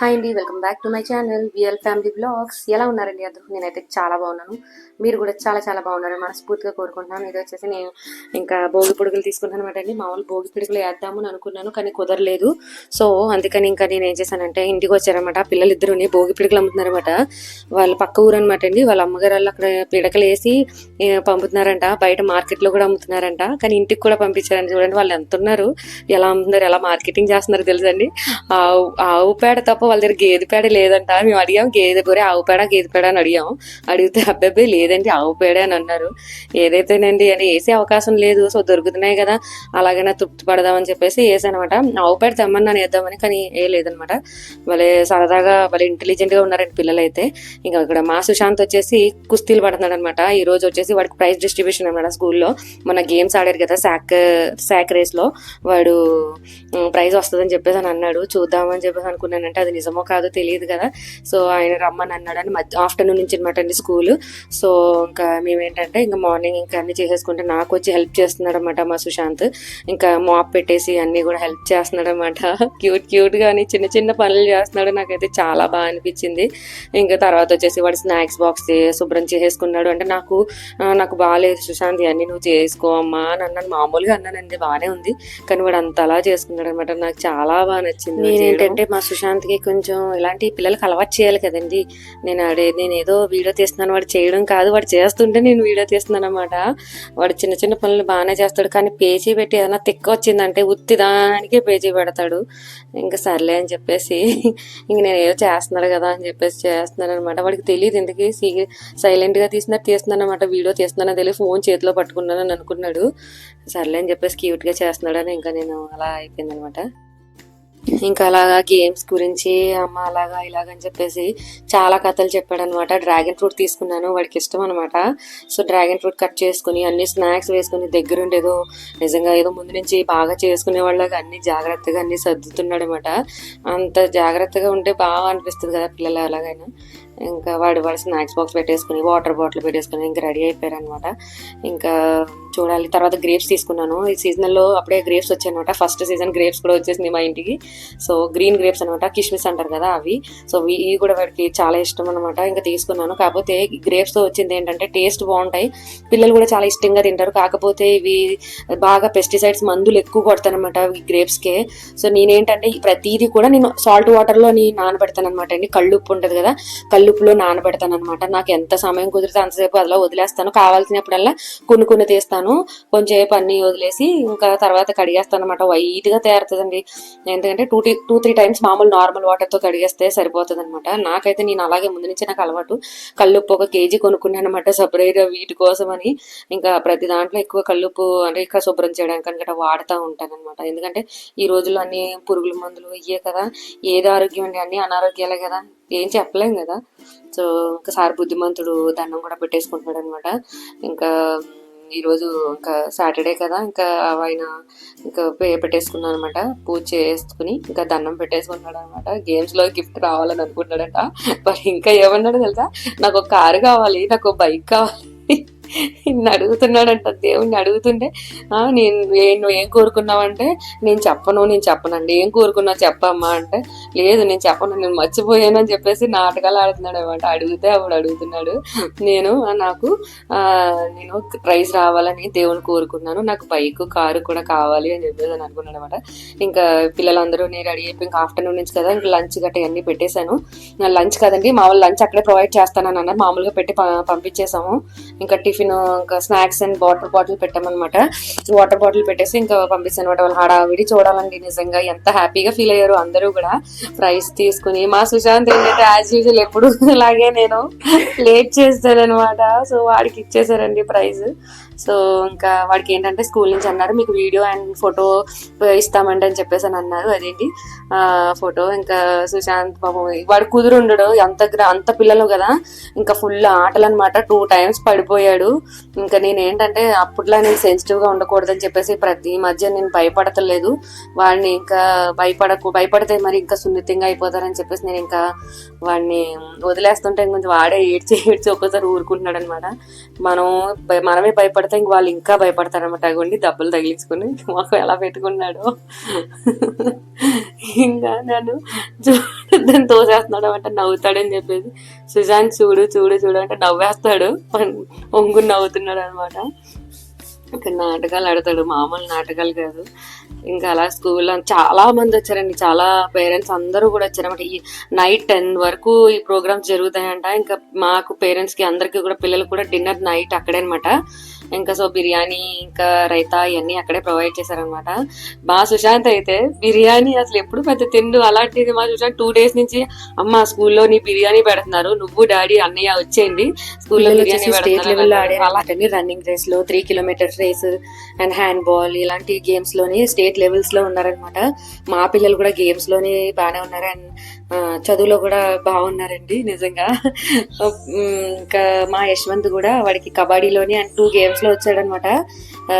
Hi అండి welcome back to my channel VL family blogs ఎలా ఉన్నారండి అందరూ? నేనైతే చాలా బాగున్నాను. మీరు కూడా చాలా చాలా బాగున్నారని మనస్ఫూర్తిగా కోరుకుంటున్నాను. ఇది వచ్చేసి నేను ఇంకా భోగి పొడుగులు తీసుకుంటాను అనమాట అండి మామూలు భోగి పిడుగులు వేద్దామని అనుకున్నాను కానీ కుదరలేదు. సో అందుకని ఇంకా నేను ఏం చేశానంటే ఇంటికి వచ్చారనమాట పిల్లలు ఇద్దరుని భోగి పిడుగులు అమ్ముతున్నారనమాట వాళ్ళ పక్క ఊరు అనమాట అండి. వాళ్ళ అమ్మగారు వాళ్ళు అక్కడ పిడకలు వేసి పంపుతున్నారంట. బయట మార్కెట్లో కూడా అమ్ముతున్నారంట. కానీ ఇంటికి కూడా పంపించారండి. చూడండి వాళ్ళు ఎంత ఉన్నారు. ఎలా అమ్ముతున్నారు ఎలా మార్కెటింగ్ చేస్తున్నారు తెలుసండి. ఆవు ఆవు పేడ తప్ప వాళ్ళ దగ్గర గేదె పేడ లేదంట. మేము అడిగాం గేదె గురే ఆవు పేడ గేదె పేడ అని అడిగాం. అడిగితే అబ్బాయి లేదండి ఆవు పేడ అని అన్నారు. ఏదైతేనండి అని వేసే అవకాశం లేదు. సో దొరుకుతున్నాయి కదా అలాగైనా తృప్తి పడదామని చెప్పేసి వేసానమాట. ఆవు పేడ తెమ్మన్నాను వేద్దామని కానీ ఏ లేదనమాట. భలే సరదాగా భలే ఇంటెలిజెంట్గా ఉన్నారండి పిల్లలు అయితే ఇంకా ఇక్కడ మా సుశాంత్ వచ్చేసి కుస్తీలు పడుతున్నాడు అనమాట ఈ రోజు వచ్చేసి వాడికి ప్రైజ్ డిస్ట్రిబ్యూషన్ అనమాట స్కూల్లో. మన గేమ్స్ ఆడారు కదా శాక్ శాక్ రేస్లో వాడు ప్రైజ్ వస్తుందని చెప్పేసి అని అన్నాడు. చూద్దామని చెప్పేసి అనుకున్నానంటే అది నిజమో కాదో తెలియదు కదా. సో ఆయన రమ్మని అన్నాడు అని మధ్య ఆఫ్టర్నూన్ నుంచి అనమాట అండి స్కూల్. సో ఇంకా మేమేంటంటే ఇంకా మార్నింగ్ ఇంకా అన్ని చేసేసుకుంటే నాకు వచ్చి హెల్ప్ చేస్తున్నాడు అనమాట మా సుశాంత్. ఇంకా మాప్ పెట్టేసి అన్నీ కూడా హెల్ప్ చేస్తున్నాడు అనమాట క్యూట్ క్యూట్ గాని చిన్న చిన్న పనులు చేస్తున్నాడు. నాకైతే చాలా బాగా అనిపించింది. ఇంకా తర్వాత వచ్చేసి వాడు స్నాక్స్ బాక్స్ శుభ్రం చేసేసుకున్నాడు. అంటే నాకు నాకు బాగాలేదు సుశాంత్ ఇవన్నీ నువ్వు చేసుకో అమ్మా అని అన్నాను. మామూలుగా అన్నానండి బాగానే ఉంది. కానీ వాడు అంత అలా చేసుకున్నాడు అనమాట నాకు చాలా బాగా నచ్చింది. ఏంటంటే మా సుశాంత్కి కొంచెం ఇలాంటి పిల్లలకి అలవాటు చేయాలి కదండి. నేను అడే నేను ఏదో వీడియో తీస్తున్నాను వాడు చేయడం కాదు వాడు చేస్తుంటే నేను వీడియో తీస్తున్నాను అనమాట వాడు చిన్న చిన్న పనులు బాగానే చేస్తాడు కానీ పేచీ పెట్టి ఏదైనా తిక్క వచ్చిందంటే ఉత్తి దానికే పేచీ పెడతాడు. ఇంకా సర్లే అని చెప్పేసి ఇంక నేను ఏదో చేస్తున్నాడు కదా అని చెప్పేసి చేస్తున్నాను అనమాట వాడికి తెలియదు ఎందుకు సైలెంట్ సైలెంట్గా తీసినట్టు తీస్తున్నాను అనమాట వీడియో తీస్తున్నాను తెలియదు ఫోన్ చేతిలో పట్టుకున్నాను అని అనుకున్నాడు. సర్లే అని చెప్పేసి క్యూట్గా చేస్తున్నాడు చేస్తున్నాడని ఇంకా నేను అలా అయిపోయింది అనమాట ఇంకా అలాగా గేమ్స్ గురించి అమ్మ అలాగా ఇలాగని చెప్పేసి చాలా కథలు చెప్పాడు అనమాట డ్రాగన్ ఫ్రూట్ తీసుకున్నాను వాడికి ఇష్టం అనమాట సో డ్రాగన్ ఫ్రూట్ కట్ చేసుకుని అన్ని స్నాక్స్ వేసుకుని దగ్గరుండి ఏదో నిజంగా ఏదో ముందు నుంచి బాగా చేసుకునే వాళ్ళగా అన్ని జాగ్రత్తగా అన్ని సర్దుతున్నాడు అనమాట అంత జాగ్రత్తగా ఉంటే బాగా అనిపిస్తుంది కదా పిల్లలు ఎలాగైనా. ఇంకా వాడు వాడు స్నాక్స్ బాక్స్ పెట్టేసుకుని వాటర్ బాటిల్ పెట్టేసుకుని ఇంకా రెడీ అయిపోయారు అనమాట ఇంకా చూడాలి. తర్వాత గ్రేప్స్ తీసుకున్నాను. ఈ సీజన్లో అప్పుడే గ్రేప్స్ వచ్చాయనమాట ఫస్ట్ సీజన్ గ్రేప్స్ కూడా వచ్చేసింది మా ఇంటికి. సో గ్రీన్ గ్రేప్స్ అనమాట కిష్మిస్ అంటారు కదా అవి. సో ఇవి ఇవి కూడా వాడికి చాలా ఇష్టం అనమాట ఇంకా తీసుకున్నాను. కాకపోతే ఈ వచ్చింది ఏంటంటే టేస్ట్ బాగుంటాయి. పిల్లలు కూడా చాలా ఇష్టంగా తింటారు. కాకపోతే ఇవి బాగా పెస్టిసైడ్స్ మందులు ఎక్కువ కొడతానమాట ఈ గ్రేప్స్కే సో నేనేంటంటే ప్రతిదీ కూడా నేను సాల్ట్ వాటర్లో నేను నానబెడతాను అనమాట అండి. కళ్ళుప్పు ఉంటుంది కదా. కళ్ళుప్పులో నానబెడతాను అనమాట నాకు ఎంత సమయం కుదిరితే అంతసేపు అలా వదిలేస్తాను. కావాల్సినప్పుడల్లా కొన్ని కొన్ని తీస్తాను. కొంచెంసేపు అన్ని వదిలేసి ఇంకా తర్వాత కడిగేస్తాను అనమాట వైట్గా తయారుతుందండి ఎందుకంటే టూ టీ టూ త్రీ టైమ్స్ మామూలు నార్మల్ వాటర్తో కడిగేస్తే సరిపోతుంది అనమాట నాకైతే నేను అలాగే ముందు నుంచి నాకు అలవాటు. కళ్ళుప్పు ఒక కేజీ కొనుక్కున్నాను అనమాట సపరేట్గా వీటి కోసం అని ఇంకా ప్రతి దాంట్లో ఎక్కువ కళ్ళుప్పు అంటే ఇంకా శుభ్రం చేయడానికి అనమాట వాడుతూ ఉంటాను అనమాట ఎందుకంటే ఈ రోజుల్లో అన్ని పురుగుల మందులు ఇయ్యే కదా. ఏది ఆరోగ్యం అండి? అన్ని అనారోగ్యాలే కదా. ఏం చెప్పలేం కదా. సో ఒకసారి బుద్ధిమంతుడు దండం కూడా పెట్టేసుకుంటున్నాడు అనమాట ఇంకా ఈరోజు ఇంకా సాటర్డే కదా ఇంకా ఆయన ఇంకా పే పెట్టేసుకున్నాను అనమాట పూజ చేసుకుని ఇంకా దండం పెట్టేసుకున్నాడు అనమాట గేమ్స్లో గిఫ్ట్ రావాలని అనుకుంటున్నాడంట. మరి ఇంకా ఏమన్నాడు తెలుసా? నాకు ఒక కారు కావాలి నాకు బైక్ కావాలి. నిన్ను అడుగుతున్నాడంట దేవుణ్ణి అడుగుతుంటే నేను నువ్వు ఏం కోరుకున్నావంటే నేను చెప్పను నేను చెప్పనండి. ఏం కోరుకున్నావు చెప్పమ్మా? అంటే లేదు నేను చెప్పను నేను మర్చిపోయాను అని చెప్పేసి నాటకాలు ఆడుతున్నాడు అనమాట అడిగితే అప్పుడు అడుగుతున్నాడు నేను నాకు నేను ప్రైజ్ రావాలని దేవుని కోరుకున్నాను. నాకు బైక్ కారు కూడా కావాలి అని చెప్పేసి అని అనుకున్నాడు అనమాట ఇంకా పిల్లలందరూ నేను రెడీ అయిపోయి ఇంకా ఆఫ్టర్నూన్ నుంచి కదా ఇంకా లంచ్ గట్రా అన్ని పెట్టేశాను. లంచ్ కదండి మామూలు లంచ్ అక్కడే ప్రొవైడ్ చేస్తానని అన్నారు. మామూలుగా పెట్టి పంపించేసాము ఇంకా టిఫిన్ ఇంకా స్నాక్స్ అండ్ వాటర్ బాటిల్ పెట్టామన్నమాట. వాటర్ బాటిల్ పెట్టేసి ఇంకా పంపిస్తాను అనమాట వాళ్ళు హడావిడి చూడాలండి నిజంగా ఎంత హ్యాపీగా ఫీల్ అయ్యారు అందరూ కూడా. ప్రైజ్ తీసుకుని మా సుశాంత్ ఏంటంటే యాజ్ యూజువల్ ఎప్పుడు అలాగే నేను లేట్ చేస్తానమాట సో వాడికి ఇచ్చేసారండి ప్రైజ్ సో ఇంకా వాడికి ఏంటంటే స్కూల్ నుంచి అన్నారు మీకు వీడియో అండ్ ఫోటో ఇస్తామండి అని చెప్పేసి అని అన్నారు. అదేంటి? ఫోటో ఇంకా సుశాంత్ బాబు వాడు కుదురుండడు అంత అంత పిల్లలు కదా. ఇంకా ఫుల్ ఆటలు అనమాట టూ టైమ్స్ పడిపోయాడు. ఇంకా నేను ఏంటంటే అప్పట్లో నేను సెన్సిటివ్గా ఉండకూడదని చెప్పేసి ప్రతి మధ్య నేను భయపడతలేదు. వాడిని ఇంకా భయపడకు భయపడితే మరి ఇంకా సున్నితంగా అయిపోతారని చెప్పేసి నేను ఇంకా వాడిని వదిలేస్తుంటే కొంచెం వాడే ఏడ్చి ఏడ్చి ఒక్కోసారి ఊరుకుంటున్నాడు అనమాట మనం భయ- మనమే భయపడితే ఇంక వాళ్ళు ఇంకా భయపడతారు అనమాట అగొండి దెబ్బలు తగిలించుకుని మాకు ఎలా పెట్టుకున్నాడు. ఇంకా నన్ను చూ- దాన్ని తోసేస్తున్నాడు అంటే నవ్వుతాడని చెప్పేసి. సుజాన్ చూడు చూడు చూడు అంటే నవ్వేస్తాడు. ఒంగు నవ్వుతున్నాడు అనమాట ఇంకా నాటకాలు ఆడతాడు మామూలు నాటకాలు కాదు. ఇంకా అలా స్కూల్లో చాలా మంది వచ్చారండి చాలా పేరెంట్స్ అందరూ కూడా వచ్చారన్నమాట ఈ నైట్ టెన్ వరకు ఈ ప్రోగ్రామ్స్ జరుగుతాయంట. ఇంకా మాకు పేరెంట్స్కి అందరికి కూడా పిల్లలు కూడా డిన్నర్ నైట్ అక్కడే అనమాట ఇంకా సో బిర్యానీ ఇంకా రైతా ఇవన్నీ అక్కడే ప్రొవైడ్ చేశారనమాట మా సుశాంత్ అయితే బిర్యానీ అసలు ఎప్పుడు పెద్ద తిండు అలాంటిది మా సుశాంత్ టూ డేస్ నుంచి అమ్మ స్కూల్లో నీ బిర్యానీ పెడుతున్నారు నువ్వు డాడీ అన్నయ్య వచ్చేయండి. స్కూల్లో బిర్యానీ స్టేట్ లెవెల్లో ఆడే అలాంటి రన్నింగ్ రేస్లో three kilometres race and handball ఇలాంటి గేమ్స్లోని స్టేట్ లెవెల్స్లో ఉన్నారనమాట మా పిల్లలు కూడా గేమ్స్లోని బాగానే ఉన్నారు అండ్ చదువులో కూడా బాగున్నారండి నిజంగా. ఇంకా మా యశ్వంత్ కూడా వాడికి కబడ్డీలోని అండ్ టూ గేమ్స్ లో వచ్చాడనమాట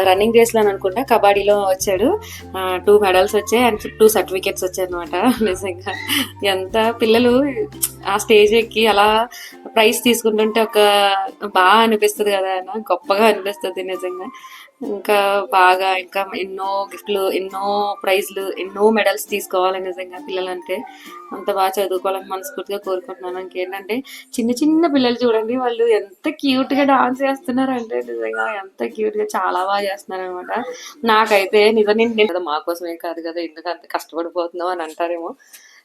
రన్నింగ్ రేస్లో అనుకుంటా కబడ్డీలో వచ్చాడు. టూ మెడల్స్ వచ్చాయి అండ్ టూ సర్టిఫికెట్స్ వచ్చాయి అనమాట నిజంగా. ఎంత పిల్లలు ఆ స్టేజ్ ఎక్కి అలా ప్రైజ్ తీసుకుంటుంటే ఒక బాగా అనిపిస్తుంది కదా అన్న గొప్పగా అనిపిస్తుంది నిజంగా. ఇంకా బాగా ఇంకా ఎన్నో గిఫ్ట్లు ఎన్నో ప్రైజ్లు ఎన్నో మెడల్స్ తీసుకోవాలి నిజంగా పిల్లలంటే. అంత బాగా చదువుకోవాలని మనస్ఫూర్తిగా కోరుకుంటున్నాను. ఇంకేంటంటే చిన్న చిన్న పిల్లలు చూడండి వాళ్ళు ఎంత క్యూట్గా డాన్స్ చేస్తున్నారు అంటే నిజంగా ఎంత క్యూట్గా చాలా బాగా చేస్తున్నారు అనమాట నాకైతే నిజం నేను నేను మా కోసమే కాదు కదా ఎందుకు అంత కష్టపడిపోతున్నావు అని అంటారేమో.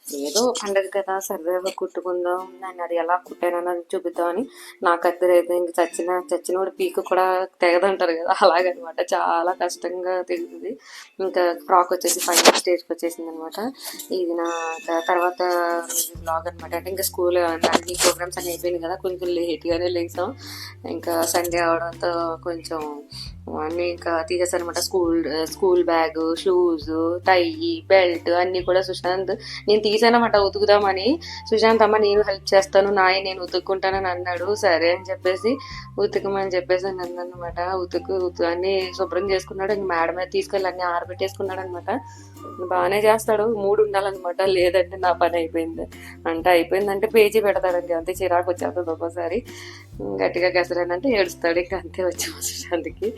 ఏదో పండగ కదా సరదాగా కుట్టుకుందాం నేను అది ఎలా కుట్టానని చూపిద్దామని నాకు అద్దరైతే ఇంక చచ్చిన చచ్చిన కూడా పీకు కూడా తెగదంటారు కదా అలాగనమాట. చాలా కష్టంగా తెగుతుంది ఇంకా ఫ్రాక్ వచ్చేసి ఫైనల్ స్టేజ్కి వచ్చేసింది అనమాట ఇది నా తర్వాత బ్లాగ్ అనమాట అంటే ఇంకా స్కూల్ అన్ని ప్రోగ్రామ్స్ అని అయిపోయినాయి కదా కొంచెం లేట్గానే లేచాం ఇంకా సండే అవడంతో కొంచెం అన్నీ ఇంకా తీసేసారనమాట school school bag shoes tie belt అన్నీ కూడా సుశాంత్ నేను తీసానమాట ఉతుకుదామని. సుశాంత్ అమ్మ నేను హెల్ప్ చేస్తాను. నాయ నేను ఉతుక్కుంటానని అన్నాడు. సరే అని చెప్పేసి ఉతుకమని చెప్పేసి అని అన్నమాట. ఉతుకు ఉతు అన్ని శుభ్రం చేసుకున్నాడు. ఇంక మేడ మీద తీసుకెళ్ళి అన్ని ఆరబెట్టేసుకున్నాడు అనమాట బాగానే చేస్తాడు. మూడు ఉండాలన్నమాట. లేదంటే నా పని అయిపోయింది. అంటే అయిపోయిందంటే పేజీ పెడతాడండి. అంతే చిరాకు వచ్చేస్తుంది ఒక్కోసారి. గట్టిగా గసరానంటే ఏడుస్తాడు. ఇంకా అంతే వచ్చి సుశాంత్కి.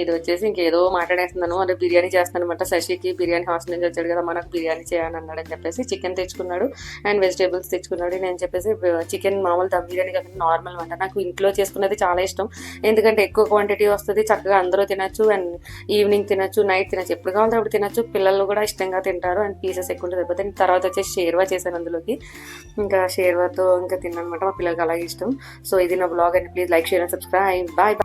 ఇది వచ్చేసి ఇంకేదో మాట్లాడేస్తున్నాను. అదే బిర్యానీ చేస్తానమాట. శశికి బిర్యానీ హాస్టల్ నుంచి వచ్చాడు కదా మనకు బిర్యానీ చేయని అన్నాడు అని చెప్పేసి చికెన్ తెచ్చుకున్నాడు అండ్ వెజిటేబుల్స్ తెచ్చుకున్నాడు. నేను చెప్పేసి చికెన్ మామూలు దమ్ బిర్యానీ కాకుండా నార్మల్ వంట నాకు ఇంట్లో చేసుకున్నది చాలా ఇష్టం. ఎందుకంటే ఎక్కువ క్వాంటిటీ వస్తుంది చక్కగా అందరూ తినచ్చు అండ్ ఈవినింగ్ తినచ్చు నైట్ తినచ్చు ఎప్పుడు కావాలంటే అప్పుడు తినచ్చు. పిల్లలు కూడా ఇష్టంగా తింటారు అండ్ పీసెస్ ఎక్కువ ఉంటుంది. అయిపోతే తర్వాత వచ్చేసి షేర్వా చేశాను అందులోకి. ఇంకా షేర్వాతో ఇంకా తిన్నాను అనమాట మా పిల్లలకి అలాగే ఇష్టం. సో ఇది నా blog and. Please like share and subscribe. Bye.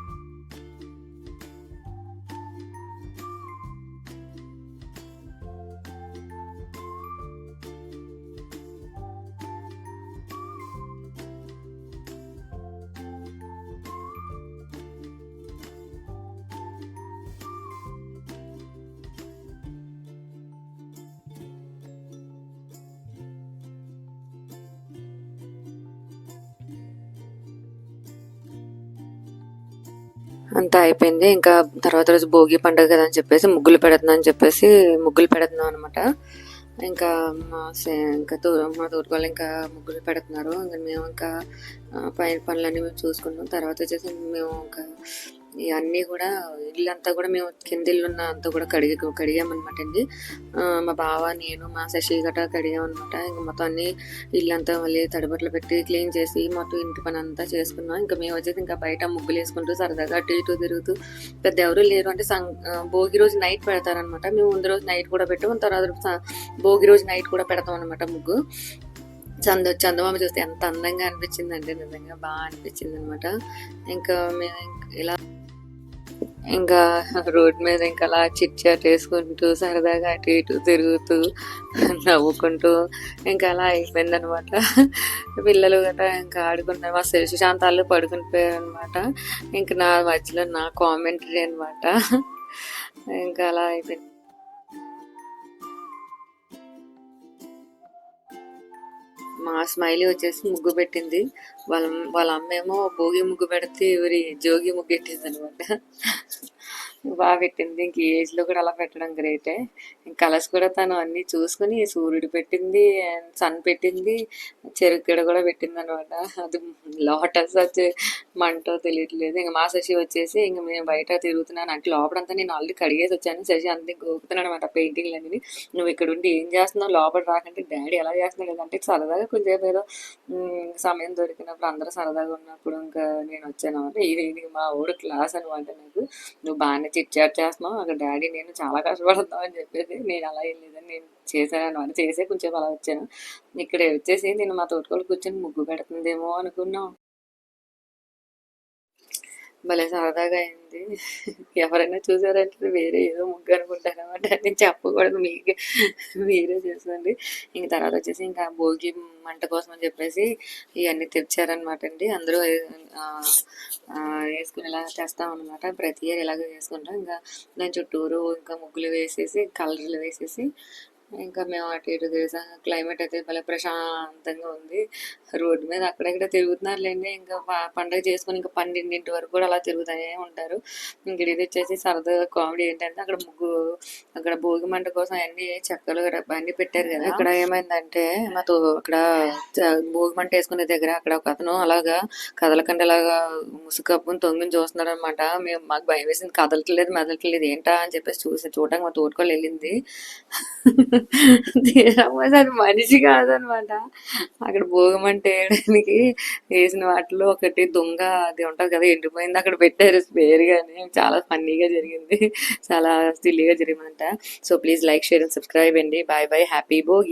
అంతా అయిపోయింది. ఇంకా తర్వాత రోజు భోగి పండుగ కదా అని చెప్పేసి ముగ్గులు పెడుతున్నాం అని చెప్పేసి ముగ్గులు పెడుతున్నాం అనమాట ఇంకా మా సే- ఇంకా తూ మా తోటి వాళ్ళు ఇంకా ముగ్గులు పెడుతున్నారు. ఇంకా మేము ఇంకా పైన పనులన్నీ మేము చూసుకున్నాం తర్వాత వచ్చేసి మేము ఇంకా ఇవన్నీ కూడా ఇల్లంతా కూడా మేము కింద ఇల్లు ఉన్న అంతా కూడా కడిగి కడిగామన్నమాట అండి. మా బావ నేను మా శశి గట్రా కడిగామన్నమాట. ఇంకా మొత్తం అన్ని ఇల్లంతా మళ్ళీ తడిబట్టలు పెట్టి క్లీన్ చేసి మొత్తం ఇంటి పని అంతా చేసుకున్నాం. ఇంకా మేము వచ్చేసి ఇంకా బయట ముగ్గులు వేసుకుంటూ సరదాగా అటు ఇటు తిరుగుతూ పెద్ద ఎవరు లేరు. అంటే సం భోగి రోజు నైట్ పెడతారనమాట మేము ముందు రోజు నైట్ కూడా పెట్టాం. తర్వాత భోగి రోజు నైట్ కూడా పెడతాం అనమాట ముగ్గు. చంద చందమామ చూస్తే ఎంత అందంగా అనిపించిందండి నిజంగా బాగా అనిపించింది అనమాట ఇంకా మేము ఇలా ఇంకా రోడ్ మీద ఇంకా అలా చిట్చాట్ వేసుకుంటూ సరదాగా అటు ఇటు తిరుగుతూ నవ్వుకుంటూ ఇంకా అలా అయిపోయింది అనమాట పిల్లలు గట్రా ఇంకా ఆడుకున్నారు. మా శశాంతాలు పడుకుని పోయారు అనమాట ఇంకా నా మధ్యలో నా కామెంటరీ అనమాట ఇంకా అలా అయిపోయింది. మా స్మైలీ వచ్చేసి ముగ్గు పెట్టింది. వాళ్ళ వాళ్ళ అమ్మేమో భోగి ముగ్గు పెడితే ఎవరి జోగి ముగ్గు పెట్టింది అనమాట బాగా పెట్టింది. ఇంక ఏజ్లో ఏజ్లో కూడా అలా పెట్టడం గ్రేటే కలర్స్ కూడా తను అన్ని చూసుకుని సూర్యుడు పెట్టింది అండ్ సన్ పెట్టింది. చెరుకు గడ కూడా పెట్టింది అనమాట అది లోటస్ వచ్చి మంటో తెలియట్లేదు. ఇంకా మా శశి వచ్చేసి ఇంక నేను బయట తిరుగుతున్నాను అంటే లోపలంతా నేను ఆల్రెడీ కడిగేసి వచ్చాను. శశి అంతే గోపుతున్నాను అనమాట పెయింటింగ్ అనేది నువ్వు ఇక్కడ ఉండి ఏం చేస్తున్నావు? లోపల రాకంటే డాడీ ఎలా చేస్తున్నాడు? లేదంటే సరదాగా కొంచెం ఏదో సమయం దొరికినప్పుడు అందరూ సరదాగా ఉన్నప్పుడు ఇంకా నేను వచ్చాను అనమాట ఇది ఇది మా ఊరు క్లాస్ అనమాట నాకు. నువ్వు బాగానే చిట్ చాట్ చేస్తున్నావు. అక్కడ డాడీ నేను చాలా కష్టపడుతున్నావు అని చెప్పేసి నేను అలా ఏం లేదని నేను చేశాను అనమాట చేసే కొంచెం అలా వచ్చాను. ఇక్కడ వచ్చేసి నేను మా తోటకోళ్ళు కూర్చొని ముగ్గు పెడుతుందేమో అనుకున్నాం. భలే సరదాగా అయింది. ఎవరైనా చూసారంటే వేరే ఏదో ముగ్గు అనుకుంటారు అనమాట నేను చెప్పకూడదు మీకే మీరే చేసండి ఇంక తర్వాత వచ్చేసి ఇంకా భోగి మంట కోసం అని చెప్పేసి ఇవన్నీ తెచ్చారనమాట అండి. అందరూ వేసుకుని ఆ, వేసుకునేలా చేస్తాం అనమాట ప్రతి ఇయర్ ఇలాగే చేసుకుంటాం ఇంకా దాని చుట్టూరు ఇంకా ముగ్గులు వేసేసి కలర్లు వేసేసి ఇంకా మేము అటు ఇటు చేసాం క్లైమేట్ అయితే భలే ప్రశాంతంగా ఉంది. రోడ్డు మీద అక్కడెక్కడ తిరుగుతున్నారులేండి. ఇంకా పండగ చేసుకుని ఇంకా పన్నెండింటి వరకు కూడా అలా తిరుగుతూనే ఉంటారు. ఇంక ఇది వచ్చేసి సరదా కామెడీ ఏంటంటే అక్కడ ముగ్గు అక్కడ భోగి మంట కోసం అన్ని చెక్కలు అన్ని పెట్టారు కదా. ఇక్కడ ఏమైందంటే మాతో అక్కడ భోగి మంట వేసుకునే దగ్గర అక్కడ ఒక అతను అలాగా కదలకండి అలాగా ముసుగు తొంగిని చూస్తున్నాడు అనమాట మేము మాకు భయం వేసింది. కదలట్లేదు మెదలట్లేదు. ఏంటా అని చెప్పేసి చూసి చూడడానికి మా తోటకోళ్ళు వెళ్ళింది. తీరా అది మనిషి కాదనమాట. అక్కడ భోగమంట వేయడానికి వేసిన వాటిలో ఒకటి దొంగ అది ఉంటుంది కదా ఎండిపోయింది అక్కడ పెట్టారు స్పేర్ గాని. చాలా ఫన్నీగా జరిగింది. చాలా సిల్లీగా జరిగిందంట. So please like share and subscribe అండి. Bye bye happy Bhogi